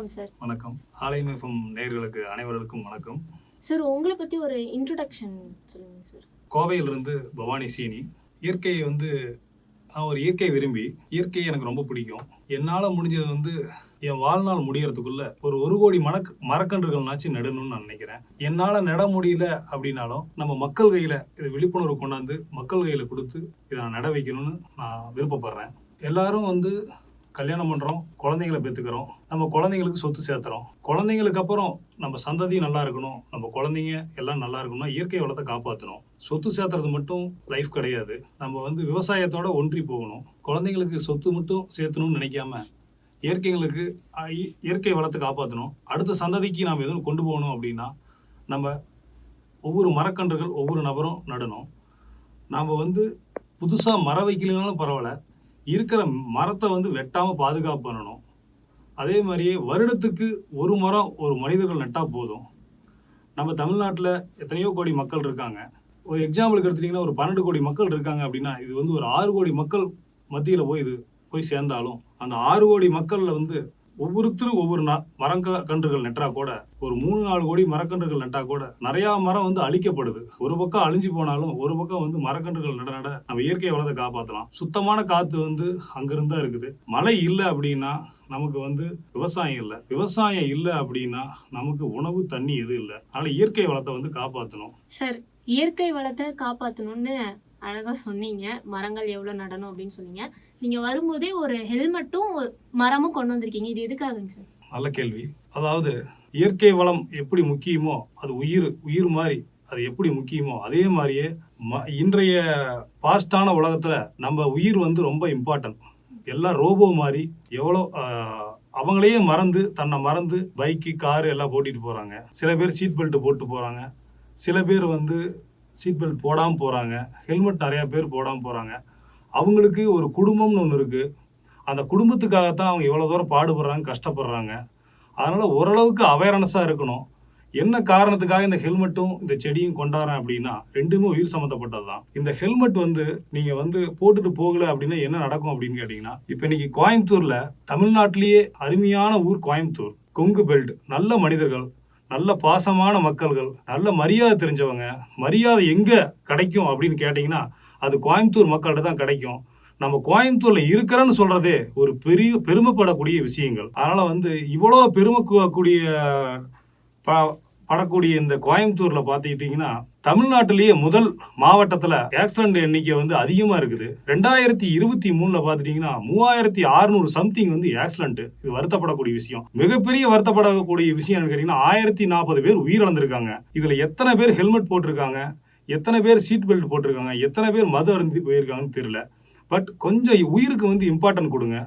வணக்கம் சார் வணக்கம். ஆலயம் எஃப்எம் நேயர்களுக்கு அனைவருக்கும் வணக்கம். சார் உங்களை பற்றி ஒரு இன்ட்ரடக்ஷன் சொல்லுங்கள் சார் கோவையிலிருந்து பவானி சீனி. இயற்கையை வந்து நான் ஒரு இயற்கை விரும்பி இயற்கை எனக்கு ரொம்ப பிடிக்கும். என்னால் முடிஞ்சது வந்து என் வாழ்நாள் முடியறதுக்குள்ள ஒரு ஒரு கோடி மணக் மரக்கன்றுகள்னாச்சும் நடணும்னு நான் நினைக்கிறேன். என்னால் நட முடியல அப்படின்னாலும் நம்ம மக்கள் கையில் இது விழிப்புணர்வு கொண்டாந்து மக்கள் கையில் கொடுத்து இதை நான் நட வைக்கணும்னு நான் விருப்பப்படுறேன். எல்லாரும் வந்து கல்யாணம் பண்ணுறோம் குழந்தைங்களை பெற்றுக்கிறோம் நம்ம குழந்தைங்களுக்கு சொத்து சேர்த்துறோம். குழந்தைங்களுக்கு அப்புறம் நம்ம சந்ததி நல்லா இருக்கணும் நம்ம குழந்தைங்க எல்லாம் நல்லா இருக்கணும்னா இயற்கை வளத்தை காப்பாற்றணும் சொத்து சேர்த்துறது மட்டும் லைஃப் கிடையாது. நம்ம வந்து விவசாயத்தோட ஒன்றி போகணும். குழந்தைங்களுக்கு சொத்து மட்டும் சேர்த்தணும்னு நினைக்காம இயற்கைகளுக்கு இ- இயற்கை வளத்தை காப்பாற்றணும் அடுத்த சந்ததிக்கு நாம் எதுவும் கொண்டு போகணும் அப்படின்னா நம்ம ஒவ்வொரு மரக்கன்றுகள் ஒவ்வொரு நபரும் நடணும். நாம் வந்து புதுசாக மரம் வைக்கலனாலும் பரவாயில்ல. இருக்கிற மரத்தை வந்து வெட்டாமல் பாதுகாப்பு பண்ணணும். அதே மாதிரியே வருடத்துக்கு ஒரு மரம் ஒரு மனிதர்கள் நட்டால் போதும். நம்ம தமிழ்நாட்டில் எத்தனையோ கோடி மக்கள் இருக்காங்க. ஒரு எக்ஸாம்பிளுக்கு எடுத்துட்டிங்கன்னா ஒரு பன்னெண்டு கோடி மக்கள் இருக்காங்க அப்படின்னா இது வந்து ஒரு ஆறு கோடி மக்கள் மத்தியில் போய் இது போய் சேர்ந்தாலும் அந்த ஆறு கோடி மக்களில் வந்து ஒவ்வொருத்தரும் ஒவ்வொரு மரங்க கன்றுகள் நட்டா கூட ஒரு மூணு நாலு கோடி மரக்கன்றுகள் நட்டா கூட நிறையா மரம் வந்து அழிக்கப்படுது. ஒரு பக்கம் அழிஞ்சு போனாலும் ஒரு பக்கம் வந்து மரக்கன்றுகள் நட நட நம்ம இயற்கை வளத்தை காப்பாற்றலாம் சுத்தமான காற்று வந்து அங்கிருந்தா இருக்குது. மழை இல்லை அப்படின்னா நமக்கு வந்து விவசாயம் இல்லை. விவசாயம் இல்லை அப்படின்னா நமக்கு உணவு தண்ணி எதுவும் இல்லை. அதனால இயற்கை வளத்தை வந்து காப்பாற்றணும் சார் இயற்கை வளத்தை காப்பாற்றணும்னு அழகாக சொன்னீங்க. மரங்கள் எவ்வளோ நடணும் அப்படின்னு சொன்னீங்க. நீங்கள் வரும்போதே ஒரு ஹெல்மெட்டும் மரமும் கொண்டு வந்திருக்கீங்க. இது எதுக்காகங்க சார்? நல்ல கேள்வி. அதாவது இயற்கை வளம் எப்படி முக்கியமோ அது உயிர் உயிர் மாதிரி அது எப்படி முக்கியமோ அதே மாதிரியே ம இன்றைய பாஸ்டான உலகத்தில் நம்ம உயிர் வந்து ரொம்ப இம்பார்ட்டன்ட் எல்லாம் ரோபோ மாதிரி எவ்வளோ அவங்களையே மறந்து தன்னை மறந்து பைக்கு காரு எல்லாம் போட்டிட்டு போகிறாங்க சில பேர் சீட் பெல்ட் போட்டு போகிறாங்க சில பேர் வந்து சீட் பெல்ட் போடாமல் போகிறாங்க ஹெல்மெட் நிறையா பேர் போடாமல் போகிறாங்க அவங்களுக்கு ஒரு குடும்பம்னு ஒன்று இருக்குது அந்த குடும்பத்துக்காகத்தான் அவங்க இவ்வளோ தூரம் பாடுபடுறாங்க கஷ்டப்படுறாங்க. அதனால் ஓரளவுக்கு அவேர்னஸாக இருக்கணும். என்ன காரணத்துக்காக இந்த ஹெல்மெட்டும் இந்த செடியும் கொண்டாடுறேன் அப்படின்னா ரெண்டுமே உயிர் சம்மந்தப்பட்டது தான் இந்த ஹெல்மெட் வந்து நீங்கள் வந்து போட்டுட்டு போகல அப்படின்னா என்ன நடக்கும் அப்படின்னு கேட்டிங்கன்னா இப்போ இன்னைக்கு கோயம்புத்தூரில் தமிழ்நாட்டிலேயே அருமையான ஊர் கோயம்புத்தூர். கொங்கு பெல்ட் நல்ல மனிதர்கள் நல்ல பாசமான மக்கள்கள் நல்ல மரியாதை தெரிஞ்சவங்க மரியாதை எங்கே கிடைக்கும் அப்படின்னு கேட்டிங்கன்னா அது கோயம்புத்தூர் மக்கள்கிட்ட தான் கிடைக்கும். நம்ம கோயம்புத்தூரில் இருக்கிறேன்னு சொல்கிறதே ஒரு பெரிய பெருமைப்படக்கூடிய விஷயங்கள். அதனால் வந்து இவ்வளோ பெருமை ப- படக்கூடிய இந்த கோயம்புத்தூர்ல பாத்துக்கிட்டீங்கன்னா தமிழ்நாட்டிலேயே முதல் மாவட்டத்துல ஆக்சிடென்ட் எண்ணிக்கை வந்து அதிகமா இருக்குது. ரெண்டாயிரத்தி இருபத்தி மூணுல பாத்துட்டீங்கன்னா மூவாயிரத்தி அறுநூறு சம்திங் வந்து ஆக்சிடென்ட் இது வருத்தப்படக்கூடிய விஷயம். மிகப்பெரிய வருத்தப்படக்கூடிய விஷயம் என்னன்னு கேட்டீங்கன்னா ஆயிரத்தி நாற்பது பேர் உயிரிழந்திருக்காங்க. இதுல எத்தனை பேர் ஹெல்மெட் போட்டிருக்காங்க? எத்தனை பேர் சீட் பெல்ட் போட்டிருக்காங்க? எத்தனை பேர் மது அருந்தி போயிருக்காங்கன்னு தெரியல. பட் கொஞ்சம் உயிருக்கு வந்து இம்பார்ட்டன்ட் கொடுங்க.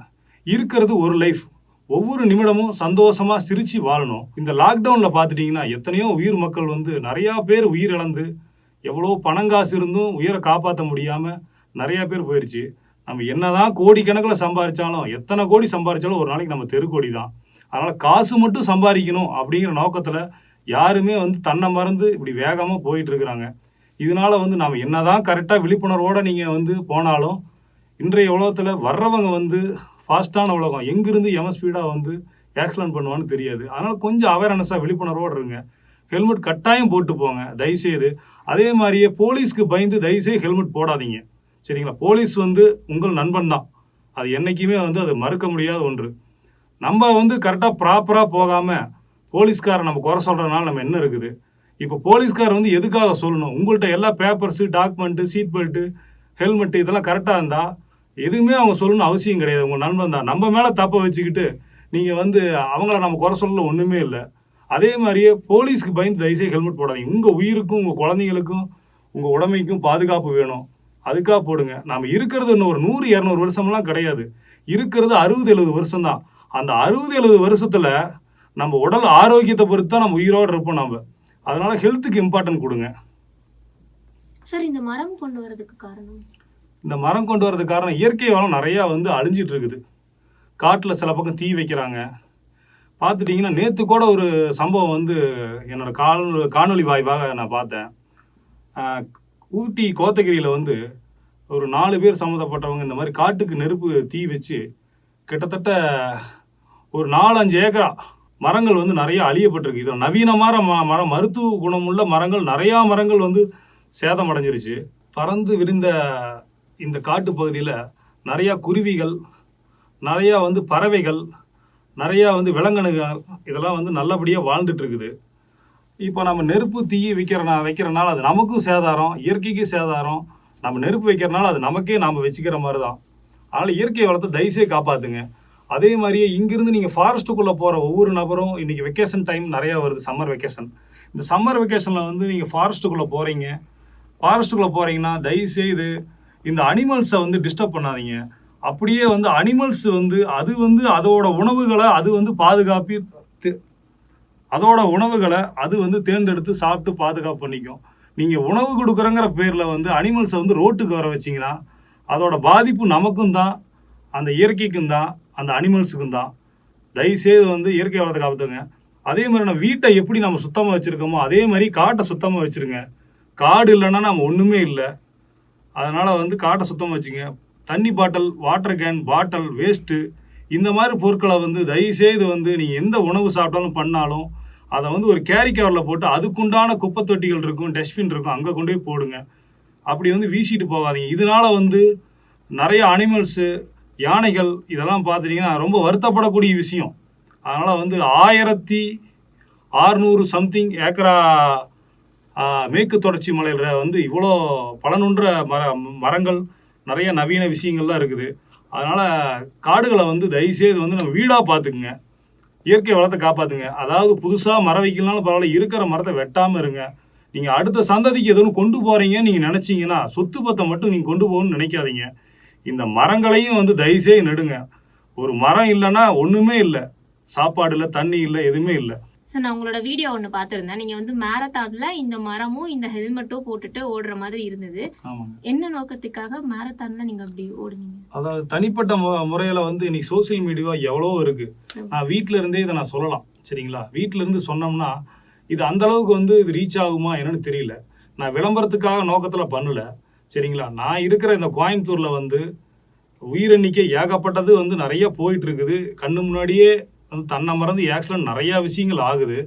இருக்கிறது ஒரு லைஃப் ஒவ்வொரு நிமிடமும் சந்தோஷமா சிரிச்சு வாழணும். இந்த லாக்டவுன்ல பார்த்துட்டீங்கன்னா எத்தனையோ உயிர் மக்கள் வந்து நிறையா பேர் உயிர் இழந்து எவ்வளோ பணங்காசு இருந்தும் உயிரை காப்பாற்ற முடியாம நிறைய பேர் போயிடுச்சு நம்ம என்னதான் கோடிக்கணக்கில் சம்பாரிச்சாலும் எத்தனை கோடி சம்பாரிச்சாலும் ஒரு நாளைக்கு நம்ம தெருக்கோடி தான் அதனால காசு மட்டும் சம்பாதிக்கணும் அப்படிங்கிற நோக்கத்துல யாருமே வந்து தன்னை மறந்து இப்படி வேகமா போயிட்டு இருக்கிறாங்க. இதனால வந்து நாம் என்னதான் கரெக்டாக விழிப்புணர்வோட நீங்க வந்து போனாலும் இன்றைய உலகத்தில் வர்றவங்க வந்து ஃபாஸ்ட்டான உலகம். எங்கேருந்து எவன் ஸ்பீடாக வந்து ஆக்சிடென்ட் பண்ணுவான்னு தெரியாது. அதனால் கொஞ்சம் அவேர்னஸாக விழிப்புணர்வோடு இருங்க. ஹெல்மெட் கட்டாயம் போட்டு போங்க. தயவுசெய்து. அதே மாதிரியே போலீஸ்க்கு பயந்து தயவுசெய்து ஹெல்மெட் போடாதீங்க. சரிங்களா? போலீஸ் வந்து உங்கள் நண்பன் தான். அது என்றைக்குமே வந்து அது மறுக்க முடியாத ஒன்று. நம்ம வந்து கரெக்டாக ப்ராப்பராக போகாமல் போலீஸ்காரை நம்ம குறை சொல்கிறதுனால நம்ம என்ன இருக்குது? இப்போ போலீஸ்கார் வந்து எதுக்காக சொல்லணும்? உங்கள்கிட்ட எல்லா papers document seat belt helmet இதெல்லாம் கரெக்டாக இருந்தால் எதுவுமே அவங்க சொல்லணும்னு அவசியம் கிடையாது. உங்கள் நண்பன் தான். நம்ம மேலே தப்பை வச்சுக்கிட்டு நீங்கள் வந்து அவங்கள நம்ம குறை சொல்ல ஒன்றுமே இல்லை. அதே மாதிரியே போலீஸ்க்கு பயந்து தயவுசெய்து ஹெல்மெட் போடாதீங்க. உங்கள் உயிருக்கும் உங்கள் குழந்தைங்களுக்கும் உங்கள் உடமைக்கும் பாதுகாப்பு வேணும். அதுக்காக போடுங்க. நாம் இருக்கிறது இன்னும் ஒரு நூறு இரநூறு வருஷம்லாம் கிடையாது. இருக்கிறது அறுபது எழுபது வருஷம் தான். அந்த அறுபது எழுபது வருஷத்தில் நம்ம உடல் ஆரோக்கியத்தை பொறுத்து தான் நம்ம உயிரோடு இருப்போம் நம்ம அதனால ஹெல்த்துக்கு இம்பார்ட்டன்ட் கொடுங்க. சார் இந்த மரம் கொண்டு வரதுக்கு காரணம்? இந்த மரம் கொண்டு வரதுக்கு காரணம் இயற்கை வளம் நிறையா வந்து அழிஞ்சிட்டு இருக்குது காட்டில் சில பக்கம் தீ வைக்கிறாங்க. பார்த்துட்டிங்கன்னா நேற்று கூட ஒரு சம்பவம் வந்து என்னோட கால் காணொலி வாய்ப்பாக நான் பார்த்தேன். ஊட்டி கோத்தகிரியில் வந்து ஒரு நாலு பேர் சம்மந்தப்பட்டவங்க இந்த மாதிரி காட்டுக்கு நெருப்பு தீ வச்சு கிட்டத்தட்ட ஒரு நாலஞ்சு ஏக்கரா மரங்கள் வந்து நிறையா அழியப்பட்டிருக்கு. இதில் நவீனமான ம மரம் மருத்துவ குணமுள்ள மரங்கள் நிறையா மரங்கள் வந்து சேதம் அடைஞ்சிருச்சு பறந்து விரிந்த இந்த காட்டுப் பகுதியில் நிறையா குருவிகள் நிறையா வந்து பறவைகள் நிறையா வந்து விலங்கினங்கள் இதெல்லாம் வந்து நல்லபடியாக வாழ்ந்துட்டுருக்குது. இப்போ நம்ம நெருப்பு தீ வைக்கிறனா வைக்கிறனால அது நமக்கும் சேதாரம் இயற்கைக்கும் சேதாரம். நம்ம நெருப்பு வைக்கிறனால அது நமக்கே நாம் வச்சுக்கிற மாதிரி தான் அதனால் இயற்கை வளத்தை தயவுசே காப்பாற்றுங்க அதே மாதிரியே இங்கேருந்து நீங்கள் ஃபாரஸ்ட்டுக்குள்ளே போகிற ஒவ்வொரு நபரும் இன்றைக்கி வெக்கேஷன் டைம் நிறையா வருது சம்மர் வெக்கேஷன் இந்த சம்மர் வெக்கேஷனில் வந்து நீங்கள் ஃபாரஸ்ட்டுக்குள்ளே போகிறீங்க ஃபாரஸ்ட்டுக்குள்ளே போகிறீங்கன்னா தயவுசெய்து இந்த அனிமல்ஸை வந்து டிஸ்டர்ப் பண்ணாதீங்க. அப்படியே வந்து அனிமல்ஸ் வந்து அது வந்து அதோட உணவுகளை அது வந்து பாதுகாப்பி அதோட உணவுகளை அது வந்து தேர்ந்தெடுத்து சாப்பிட்டு பாதுகாப்பு பண்ணிக்கும். நீங்கள் உணவு கொடுக்குறங்கிற பேரில் வந்து அனிமல்ஸை வந்து ரோட்டுக்கு வர வச்சிங்கன்னா அதோட பாதிப்பு நமக்கும் தான் அந்த இயற்கைக்கும் தான் அந்த அனிமல்ஸுக்கும் தான். தயவுசெய்து வந்து இயற்கை வளத்தை காப்பாற்றுங்க அதே மாதிரி நம்ம வீட்டை எப்படி நம்ம சுத்தமாக வச்சுருக்கோமோ அதே மாதிரி காட்டை சுத்தமாக வச்சுருங்க. காடு இல்லைன்னா நம்ம ஒன்றுமே இல்லை. அதனால் வந்து காட்டை சுத்தமாக வச்சுங்க. தண்ணி bottle water can bottle waste இந்த மாதிரி பொருட்களை வந்து தயவுசெய்து வந்து நீங்கள் எந்த உணவு சாப்பிட்டாலும் பண்ணாலும் அதை வந்து ஒரு கேரி கவரில் போட்டு அதுக்குண்டான குப்பை தொட்டிகள் இருக்கும் டஸ்ட்பின் இருக்கும் அங்கே கொண்டு போய் போடுங்க. அப்படி வந்து வீசிட்டு போகாதீங்க. இதனால வந்து நிறைய அனிமல்ஸு யானைகள் இதெல்லாம் பார்த்துட்டிங்கன்னா ரொம்ப வருத்தப்படக்கூடிய விஷயம். அதனால் வந்து ஆயிரத்தி ஆறுநூறு சம்திங் ஏக்கரா மேற்கு தொடர்ச்சி மலையில் வந்து இவ்வளோ பலனுன்ற மர மரங்கள் நிறைய நவீன விஷயங்கள்லாம் இருக்குது. அதனால் காடுகளை வந்து தயவுசெய்து வந்து நம்ம வீடாக பார்த்துக்குங்க. இயற்கை வளத்தை காப்பாற்றுங்க அதாவது புதுசாக மரம் வைக்கலனாலும் பரவாயில்ல இருக்கிற மரத்தை வெட்டாமல் இருங்க. நீங்கள் அடுத்த சந்ததிக்கு எதுவும் கொண்டு போகிறீங்கன்னு நீங்கள் நினச்சிங்கன்னா சொத்து பத்தை மட்டும் நீங்கள் கொண்டு போகணும்னு நினைக்காதீங்க. இந்த மரங்களையும் வந்து தயவுசெய்து நெடுங்க. ஒரு மரம் இல்லைன்னா ஒன்றுமே இல்லை. சாப்பாடு இல்லை தண்ணி இல்லை எதுவுமே இல்லை. சார் நான் உங்களோட வீடியோ ஒன்று பார்த்துருந்தேன். நீங்கள் வந்து மேரத்தானில் இந்த மரமும் இந்த ஹெல்மெட்டும் போட்டுட்டு ஓடுற மாதிரி இருந்தது. என்ன நோக்கத்துக்காக மேரத்தானில் நீங்கள் அப்படி ஓடுனீங்க? அதாவது தனிப்பட்ட மு முறையில் வந்து இன்னைக்கு சோஷியல் மீடியா எவ்வளோ இருக்கு. நான் வீட்டில் இருந்தே இதை நான் சொல்லலாம். சரிங்களா? வீட்டில் இருந்து சொன்னோம்னா இது அந்த அளவுக்கு வந்து இது ரீச் ஆகுமா என்னன்னு தெரியல. நான் விளம்பரத்துக்காக நோக்கத்தில் பண்ணல. சரிங்களா? நான் இருக்கிற இந்த கோயம்புத்தூரில் வந்து உயிரெண்ணிக்கை ஏகப்பட்டது வந்து நிறைய போயிட்டு இருக்குது. கண்ணு முன்னாடியே வந்து தன்னை மறந்து ஆக்சிடென்ட் நிறையா விஷயங்கள் ஆகுது.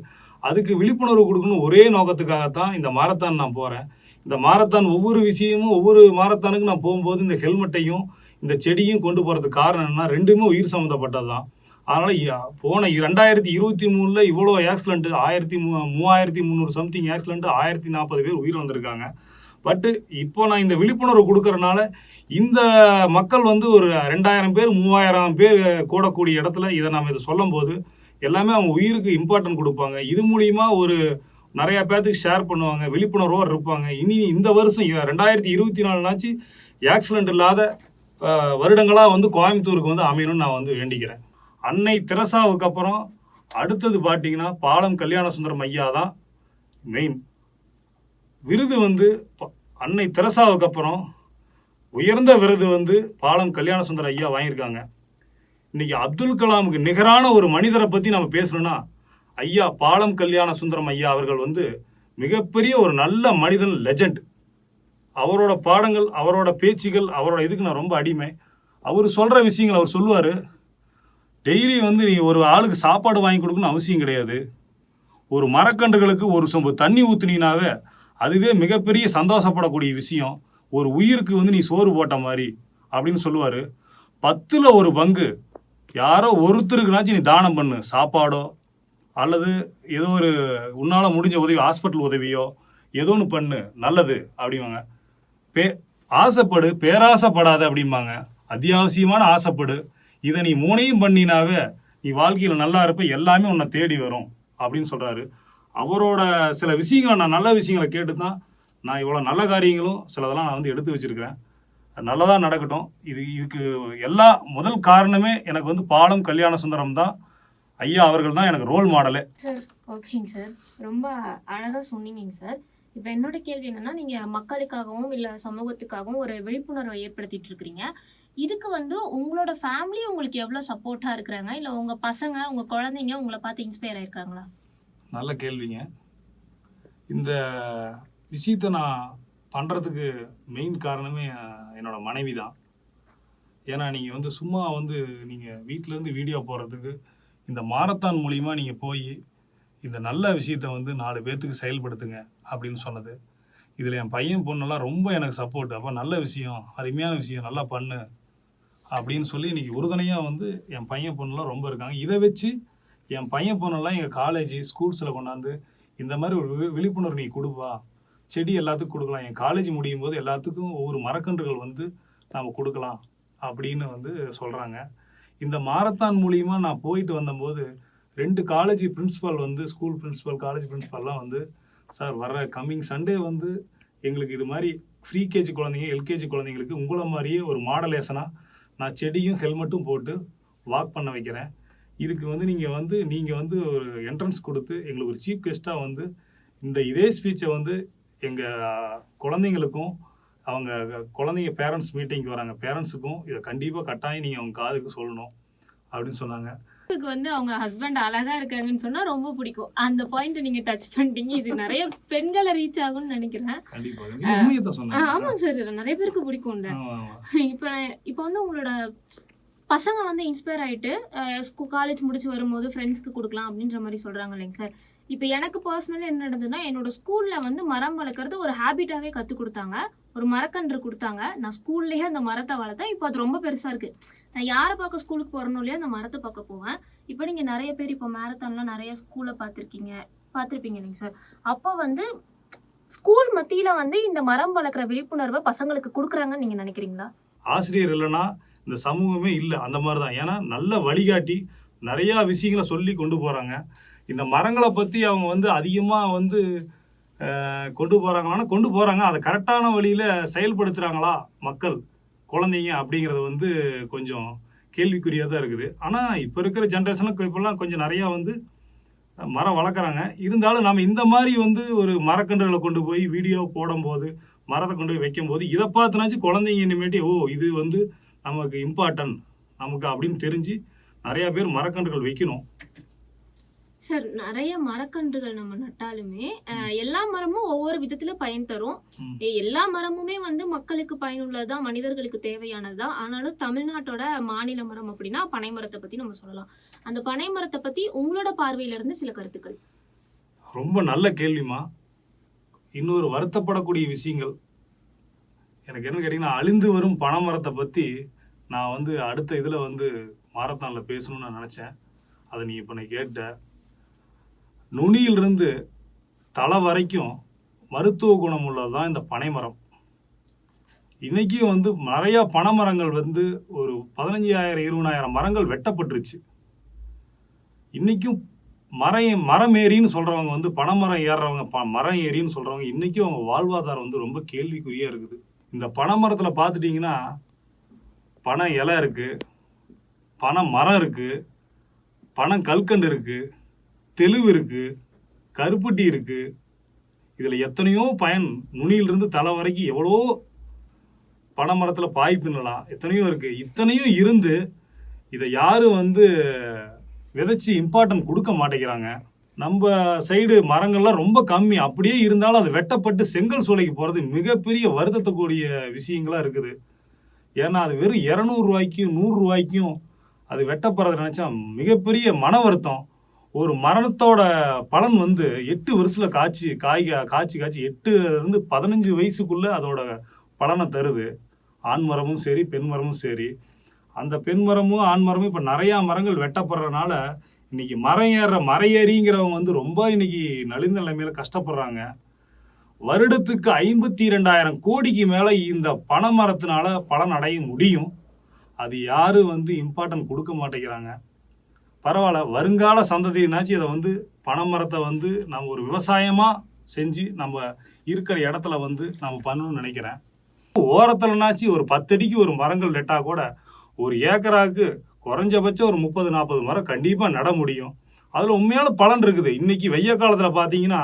அதுக்கு விழிப்புணர்வு கொடுக்கணும் ஒரே நோக்கத்துக்காகத்தான் இந்த மாரத்தான் நான் போகிறேன் இந்த மாரத்தான் ஒவ்வொரு விஷயமும் ஒவ்வொரு மாரத்தானுக்கு நான் போகும்போது இந்த ஹெல்மெட்டையும் இந்த செடியும் கொண்டு போகிறதுக்கு காரணம் என்னன்னா ரெண்டுமே உயிர் சம்மந்தப்பட்டது தான் அதனால் போன ரெண்டாயிரத்தி இருபத்தி மூணில் இவ்வளோ ஆக்சிடென்ட்டு ஆயிரத்தி மூ மூவாயிரத்தி முந்நூறு சம்திங் ஆக்சிடென்ட்டு ஆயிரத்தி நாற்பது பேர் உயிர் வந்திருக்காங்க பட்டு இப்போ நான் இந்த விழிப்புணர்வு கொடுக்கறனால இந்த மக்கள் வந்து ஒரு ரெண்டாயிரம் பேர் மூவாயிரம் பேர் கூடக்கூடிய இடத்துல இதை நம்ம இதை சொல்லும்போது எல்லாமே அவங்க உயிருக்கு இம்பார்ட்டன்ட் கொடுப்பாங்க. இது மூலியமா ஒரு நிறையா பேர்த்துக்கு ஷேர் பண்ணுவாங்க விழிப்புணர்வோடு இருப்பாங்க. இனி இந்த வருஷம் ரெண்டாயிரத்தி இருபத்தி நாலுனாச்சு ஆக்சிடென்ட் இல்லாத வருடங்களாக வந்து கோயம்புத்தூருக்கு வந்து அமையணும்னு நான் வந்து வேண்டிக்கிறேன். அன்னை தெரசாவுக்கு அப்புறம் அடுத்தது பார்த்தீங்கன்னா பாலம் கல்யாண சுந்தரம் ஐயா தான் மெயின் விருது வந்து ப- அன்னை தெரசாவுக்கு அப்புறம் உயர்ந்த விருது வந்து பாலம் கல்யாண சுந்தரம் ஐயா வாங்கியிருக்காங்க. இன்னைக்கு அப்துல் கலாமுக்கு நிகரான ஒரு மனிதரை பற்றி நம்ம பேசணும்னா ஐயா பாலம் கல்யாண சுந்தரம் ஐயா அவர்கள் வந்து மிகப்பெரிய ஒரு நல்ல மனிதன் லெஜண்ட் அவரோட பாடங்கள் அவரோட பேச்சுகள் அவரோட இதுக்கு நான் ரொம்ப அடிமை. அவர் சொல்கிற விஷயங்கள் அவர் சொல்லுவார். டெய்லி வந்து நீ ஒரு ஆளுக்கு சாப்பாடு வாங்கி கொடுக்கணும்னு அவசியம் கிடையாது. ஒரு மரக்கன்றுகளுக்கு ஒரு சொம்பு தண்ணி ஊற்றுனீங்கனாவே அதுவே மிகப்பெரிய சந்தோஷப்படக்கூடிய விஷயம். ஒரு உயிருக்கு வந்து நீ சோறு போட்ட மாதிரி அப்படின்னு சொல்லுவார். பத்தில் ஒரு பங்கு. யாரோ ஒருத்தருக்குனாச்சும் நீ தானம் பண்ணு. சாப்பாடோ அல்லது ஏதோ ஒரு உன்னால் முடிஞ்ச உதவி ஹாஸ்பிட்டல் உதவியோ ஏதோ ஒன்று பண்ணு. நல்லது அப்படிம்பாங்க. பே ஆசைப்படு பேராசைப்படாத அப்படிம்பாங்க. அத்தியாவசியமான ஆசைப்படு. இதை நீ மூணையும் பண்ணினாவே நீ வாழ்க்கையில் நல்லா இருப்ப. எல்லாமே உன்னை தேடி வரும் அப்படின்னு சொல்கிறாரு அவரோட சில விஷயங்களை நான் நல்ல விஷயங்களை கேட்டு தான் நான் இவ்வளோ நல்ல காரியங்களும் சிலதெல்லாம் நான் வந்து எடுத்து வச்சிருக்கிறேன். நல்லதாக நடக்கட்டும். இது இதுக்கு எல்லா முதல் காரணமே எனக்கு வந்து பாலம் கல்யாண சுந்தரம் தான். ஐயா அவர்கள் தான் எனக்கு ரோல் மாடலு சார் ஓகேங்க சார். ரொம்ப அழகாக சொன்னீங்க சார். இப்போ என்னோட கேள்வி என்னன்னா நீங்கள் மக்களுக்காகவும் இல்லை சமூகத்துக்காகவும் ஒரு விழிப்புணர்வை ஏற்படுத்திட்டு இருக்கிறீங்க இதுக்கு வந்து உங்களோட ஃபேமிலி உங்களுக்கு எவ்வளோ சப்போர்ட்டாக இருக்கிறாங்க? இல்லை உங்கள் பசங்க உங்கள் குழந்தைங்க உங்களை பார்த்து இன்ஸ்பயர் ஆயிருக்காங்களா? நல்ல கேள்விங்க. இந்த விஷயத்தை நான் பண்ணுறதுக்கு மெயின் காரணமே என்னோடய என்னோட மனைவி தான் ஏன்னா நீங்கள் வந்து சும்மா வந்து நீங்கள் வீட்டிலேருந்து வீடியோ போடுறதுக்கு இந்த மாரத்தான் மூலிமா நீங்கள் போய் இந்த நல்ல விஷயத்தை வந்து நாலு பேர்த்துக்கு செயல்படுத்துங்க அப்படின்னு சொன்னது. இதில் என் பையன் பொண்ணெல்லாம் ரொம்ப எனக்கு சப்போர்ட் அப்போ நல்ல விஷயம் அருமையான விஷயம் நல்லா பண்ணு அப்படின்னு சொல்லி இன்றைக்கி உறுதுணையாக வந்து என் பையன் பொண்ணுலாம் ரொம்ப இருக்காங்க. இதை வச்சு என் பையன் பொண்ணெல்லாம் எங்கள் காலேஜ் ஸ்கூல்ஸில் கொண்டாந்து இந்த மாதிரி ஒரு வி- விழிப்புணர்வு நீ கொடுப்பா. செடி எல்லாத்துக்கும் கொடுக்கலாம். என் காலேஜ் முடியும் போது எல்லாத்துக்கும் ஒவ்வொரு மரக்கன்றுகள் வந்து நாம் கொடுக்கலாம் அப்படின்னு வந்து சொல்கிறாங்க இந்த மாரத்தான் மூலியமாக நான் போயிட்டு வந்தபோது ரெண்டு காலேஜ் பிரின்ஸ்பால் வந்து ஸ்கூல் பிரின்சிபல் காலேஜ் பிரின்சிபல்லாம் வந்து சார் வர கம்மிங் சண்டே வந்து எங்களுக்கு இது மாதிரி ஃப்ரீ கேஜி குழந்தைங்க எல்கேஜி குழந்தைங்களுக்கு உங்களை மாதிரியே ஒரு மாடலேஷனாக நான் செடியும் ஹெல்மெட்டும் போட்டு வாக் பண்ண வைக்கிறேன். இதுக்கு வந்து நீங்கள் வந்து நீங்கள் வந்து ஒரு என்ட்ரன்ஸ் கொடுத்து எங்களுக்கு ஒரு சீஃப் கெஸ்ட்டாக வந்து இந்த இதே ஸ்பீச்சை வந்து எங்கள் குழந்தைங்களுக்கும் அவங்க குழந்தைங்க பேரண்ட்ஸ் மீட்டிங்க்கு வராங்க. பேரண்ட்ஸுக்கும் இதை கண்டிப்பாக கட்டாயம் நீங்கள் அவங்க காதுக்கு சொல்லணும் அப்படின்னு சொன்னாங்க. உங்களுக்கு வந்து அவங்க ஹஸ்பண்ட் அழகா இருக்காங்கன்னு சொன்னா ரொம்ப பிடிக்கும். அந்த பாயிண்ட் நீங்க டச் பண்ணிட்டீங்க. இது நிறைய பெண்களை ரீச் ஆகும்னு நினைக்கிறேன். ஆமாங்க சார் நிறைய பேருக்கு பிடிக்கும்ல. இப்போ இப்போ வந்து உங்களோட பசங்க வந்து இன்ஸ்பயர் ஆயிட்டு காலேஜ் முடிச்சு வரும்போது ஃப்ரெண்ட்ஸ்க்கு கொடுக்கலாம் அப்படின்ற மாதிரி சொல்றாங்க இல்லைங்க சார் இப்போ எனக்கு பர்சனலாக என்ன நடந்ததுன்னா என்னோட ஸ்கூல்ல வந்து மரம் வளர்க்குறது ஒரு ஹேபிட்டாவே கற்றுக் கொடுத்தாங்க. ஒரு மரக்கன்று கொடுத்தாங்க. நான் ஸ்கூல்லேயே அந்த மரத்தை வளர்த்தேன். இப்போ அது ரொம்ப பெருசா இருக்கு. நான் யாரை பார்க்க ஸ்கூலுக்கு போறனோ இல்லையோ அந்த மரத்தை பார்க்க போவேன். இப்போ நீங்க நிறைய பேர் இப்போ மேரத்தான்லாம் நிறைய ஸ்கூல்ல பார்த்துருக்கீங்க பார்த்துருப்பீங்க இல்லைங்க சார் அப்போ வந்து ஸ்கூல் மத்தியில வந்து இந்த மரம் வளர்க்குற விழிப்புணர்வை பசங்களுக்கு கொடுக்குறாங்கன்னு நீங்க நினைக்கிறீங்களா? ஆசிரியர் இல்லைன்னா இந்த சமூகமே இல்லை அந்த மாதிரி தான் ஏன்னா நல்ல வழிகாட்டி நிறையா விஷயங்களை சொல்லி கொண்டு போகிறாங்க இந்த மரங்களை பற்றி அவங்க வந்து அதிகமாக வந்து கொண்டு போகிறாங்களான்னா கொண்டு போகிறாங்க அதை கரெக்டான வழியில் செயல்படுத்துகிறாங்களா மக்கள் குழந்தைங்க அப்படிங்கிறது வந்து கொஞ்சம் கேள்விக்குறியாக தான் இருக்குது. ஆனால் இப்போ இருக்கிற ஜென்ரேஷனுக்கு இப்போல்லாம் கொஞ்சம் நிறையா வந்து மரம் வளர்க்குறாங்க. இருந்தாலும் நம்ம இந்த மாதிரி வந்து ஒரு மரக்கன்றுகளை கொண்டு போய் வீடியோ போடும்போது மரத்தை கொண்டு போய் வைக்கும்போது இதை பார்த்துனாச்சு குழந்தைங்க இனிமேட்டு ஓ இது வந்து நமக்கு இம்பார்ட்டன்ட் நமக்கு அப்படின்னு தெரிஞ்சு நிறையா பேர் மரக்கன்றுகள் வைக்கணும். சார் நிறைய மரக்கன்றுகள் நம்ம நட்டாலுமே எல்லா மரமும் ஒவ்வொரு விதத்துல பயன் தரும். எல்லா மரமுமே வந்து மக்களுக்கு பயனுள்ளதுதான் மனிதர்களுக்கு தேவையானதுதான். ஆனாலும் தமிழ்நாட்டோட மாநில மரம் அப்படின்னா பனை மரத்தை பத்தி நம்ம சொல்லலாம். அந்த பனை மரத்தை பத்தி உங்களோட பார்வையில இருந்து சில கருத்துக்கள். ரொம்ப நல்ல கேள்விமா இன்னொரு வருத்தப்படக்கூடிய விஷயங்கள். எனக்கு என்ன கேட்டிங்கன்னா அழிந்து வரும் பனைமரத்தை பற்றி நான் வந்து அடுத்த இதில் வந்து மாரத்தானில் பேசணும்னு நான் நினச்சேன். அதை நீ இப்போ நான் கேட்ட. நுனியிலிருந்து தலை வரைக்கும் மருத்துவ குணம் உள்ளது தான் இந்த பனைமரம் இன்றைக்கும் வந்து நிறையா பனைமரங்கள் வந்து ஒரு பதினஞ்சாயிரம் இருபதாயிரம் மரங்கள் வெட்டப்பட்டுருச்சு. இன்றைக்கும் மரம் மரம் ஏறின்னு சொல்கிறவங்க வந்து பனைமரம் ஏறுறவங்க ப- மரம் ஏறின்னு சொல்கிறவங்க இன்றைக்கும் அவங்க வாழ்வாதாரம் வந்து ரொம்ப கேள்விக்குறியாக இருக்குது. இந்த பனைமரத்தில் பார்த்துட்டிங்கன்னா பனை இலை இருக்குது பனை மரம் இருக்குது பனை கல்கண்டு இருக்குது தெளிவு இருக்குது கருப்பட்டி இருக்குது இதில் எத்தனையோ பயன் நுனியிலிருந்து தலை வரைக்கும் எவ்வளோ பனை மரத்தில் பாய் பின்னலாம் எத்தனையோ இருக்குது இத்தனையும் இருந்து இதை யாரும் வந்து விதைச்சி இம்பார்ட்டன்ட் கொடுக்க மாட்டேங்கிறாங்க. நம்ம சைடு மரங்கள்லாம் ரொம்ப கம்மி. அப்படியே இருந்தாலும் அது வெட்டப்பட்டு செங்கல் சூளைக்கு போகிறது மிகப்பெரிய வருத்தத்தக்கூடிய விஷயங்களாக இருக்குது. ஏன்னா அது வெறும் இரநூறுவாய்க்கும் நூறுரூவாய்க்கும் அது வெட்டப்படுறத நினச்சா மிகப்பெரிய மன வருத்தம். ஒரு மரணத்தோட பலன் வந்து எட்டு வருஷத்தில் காய்ச்சி காய் காய்ச்சி காய்ச்சி எட்டுலேருந்து பதினஞ்சு வயசுக்குள்ளே அதோட பலனை தருது. ஆண் மரமும் சரி பெண் மரமும் சரி. அந்த பெண் மரமும் ஆண் மரமும் இப்போ நிறையா மரங்கள் வெட்டப்படுறதுனால இன்றைக்கி மரம் ஏறுற மரம் ஏறிங்கிறவங்க வந்து ரொம்ப இன்னைக்கு நலிந்த நிலைமையில் கஷ்டப்படுறாங்க. வருடத்துக்கு ஐம்பத்தி ரெண்டாயிரம் கோடிக்கு மேலே இந்த பனை மரத்தினால பலன் அடைய முடியும். அது யாரும் வந்து இம்பார்ட்டன்ட் கொடுக்க மாட்டேங்கிறாங்க. பரவாயில்ல வருங்கால சந்ததியினாச்சும் இதை வந்து பனை மரத்தை வந்து நம்ம ஒரு விவசாயமாக செஞ்சு நம்ம இருக்கிற இடத்துல வந்து நம்ம பண்ணணும்னு நினைக்கிறேன். ஓரத்துலனாச்சும் ஒரு பத்தடிக்கு ஒரு மரங்கள் நெட்டால் கூட ஒரு ஏக்கராக்கு குறைஞ்சபட்சம் ஒரு முப்பது நாற்பது மரம் கண்டிப்பாக நட முடியும். அதில் உண்மையான பலன் இருக்குது. இன்றைக்கி வெய்ய காலத்தில் பார்த்தீங்கன்னா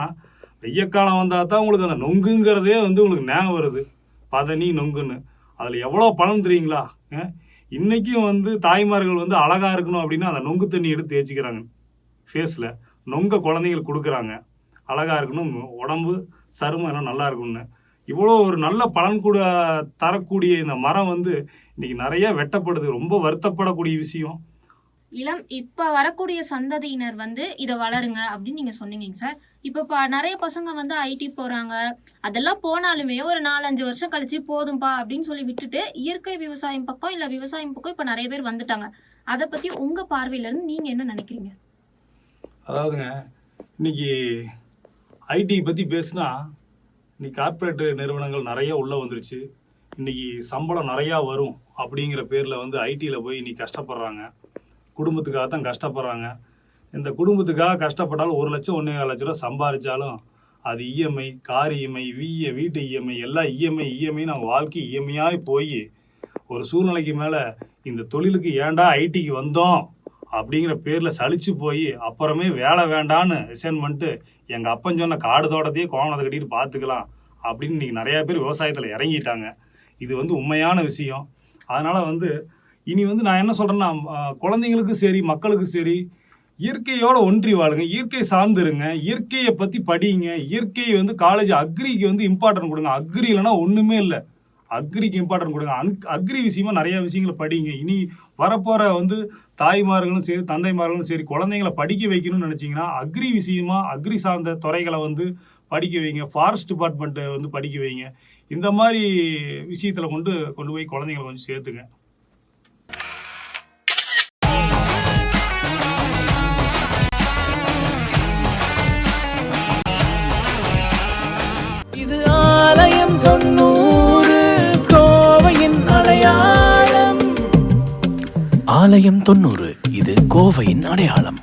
வெய்ய காலம் வந்தால் தான் உங்களுக்கு அந்த நொங்குங்கிறதே வந்து உங்களுக்கு ஞாபகம் வருது. பதனி நொங்குன்னு. அதில் எவ்வளோ பலன் தெரியுங்களா? இன்றைக்கும் வந்து தாய்மார்கள் வந்து அழகாக இருக்கணும் அப்படின்னா அந்த நொங்கு தண்ணி எடுத்து தேய்ச்சிக்கிறாங்க. ஃபேஸில் நொங்க குழந்தைங்களுக்கு கொடுக்குறாங்க. அழகாக இருக்கணும் உடம்பு சருமம் எல்லாம் நல்லா இருக்கணும்னு. இவ்வளோ ஒரு நல்ல பலன் கூட தரக்கூடிய இந்த மரம் வந்து இன்றைக்கி நிறையா வெட்டப்படுது. ரொம்ப வருத்தப்படக்கூடிய விஷயம். இளம் இப்ப வரக்கூடிய சந்ததியினர் வந்து இதை வளருங்க அப்படின்னு நீங்க சொன்னீங்க சார். இப்ப ப- நிறைய பசங்க வந்து ஐடி போறாங்க. அதெல்லாம் போனாலுமே ஒரு நாலஞ்சு வருஷம் கழிச்சு போதும்பா அப்படின்னு சொல்லி விட்டுட்டு இயற்கை விவசாயம் பக்கம் இல்ல விவசாயம் பக்கம் இப்ப நிறைய பேர் வந்துட்டாங்க. அதை பத்தி உங்க பார்வையில இருந்து நீங்க என்ன நினைக்கிறீங்க? அதாவதுங்க இன்னைக்கு ஐடி பற்றி பேசுனா இன்னைக்கு கார்ப்பரேட் நிறுவனங்கள் நிறைய உள்ளே வந்துருச்சு. இன்னைக்கு சம்பளம் நிறையா வரும் அப்படிங்கிற பேரில் வந்து ஐடியில் போய் இன்னைக்கு கஷ்டப்படுறாங்க. குடும்பத்துக்காக தான் கஷ்டப்படுறாங்க. இந்த குடும்பத்துக்காக கஷ்டப்பட்டாலும் ஒரு லட்சம் ஒன்றே லட்ச ரூபா சம்பாதிச்சாலும் அது இஎம்ஐ கார் இஎம்ஐ விஏ வீட்டு இஎம்ஐ எல்லாம் இஎம்ஐ இஎம்ஐ நம்ம வாழ்க்கை இஎம்ஐயாய் போய் ஒரு சூழ்நிலைக்கு மேலே இந்த தொழிலுக்கு ஏன்டா ஐடிக்கு வந்தோம் அப்படிங்கிற பேரில் சலிச்சு போய் அப்புறமே வேலை வேண்டான்னு ரிசைன் பண்ணிட்டு எங்கள் அப்பன் சொன்ன காடு தோட்டத்தையே கோவணத்தை கட்டிட்டு பார்த்துக்கலாம் அப்படின்னு இன்றைக்கி நிறையா பேர் விவசாயத்தில் இறங்கிட்டாங்க. இது வந்து உண்மையான விஷயம். அதனால் வந்து இனி வந்து நான் என்ன சொல்கிறேன்னா குழந்தைங்களுக்கும் சரி மக்களுக்கும் சரி இயற்கையோட ஒன்றி வாழுங்க இயற்கை சார்ந்துருங்க இயற்கையை பற்றி படிங்க இயற்கையை வந்து காலேஜ் அக்ரிக்கு வந்து இம்பார்ட்டன்ட் கொடுங்க. அக்ரி இல்லைன்னா ஒன்றுமே இல்லை. அக்ரிக்கு இம்பார்ட்டன்ட் கொடுங்க. அன் அக்ரி விஷயமா நிறைய விஷயங்களை படிங்க. இனி வரப்போகிற வந்து தாய்மார்களும் சரி தந்தைமார்களும் சரி குழந்தைங்களை படிக்க வைக்கணும்னு நினச்சிங்கன்னா அக்ரி விஷயமா அக்ரி சார்ந்த துறைகளை வந்து படிக்க வைங்க. ஃபாரஸ்ட் டிபார்ட்மெண்ட்டை வந்து படிக்க வைங்க. இந்த மாதிரி விஷயத்தில் கொண்டு கொண்டு போய் குழந்தைங்களை கொஞ்சம் சேர்த்துங்க. தொண்ணூறு கோவையின் அடையாளம். ஆலயம் தொண்ணூறு இது கோவையின் அடையாளம்.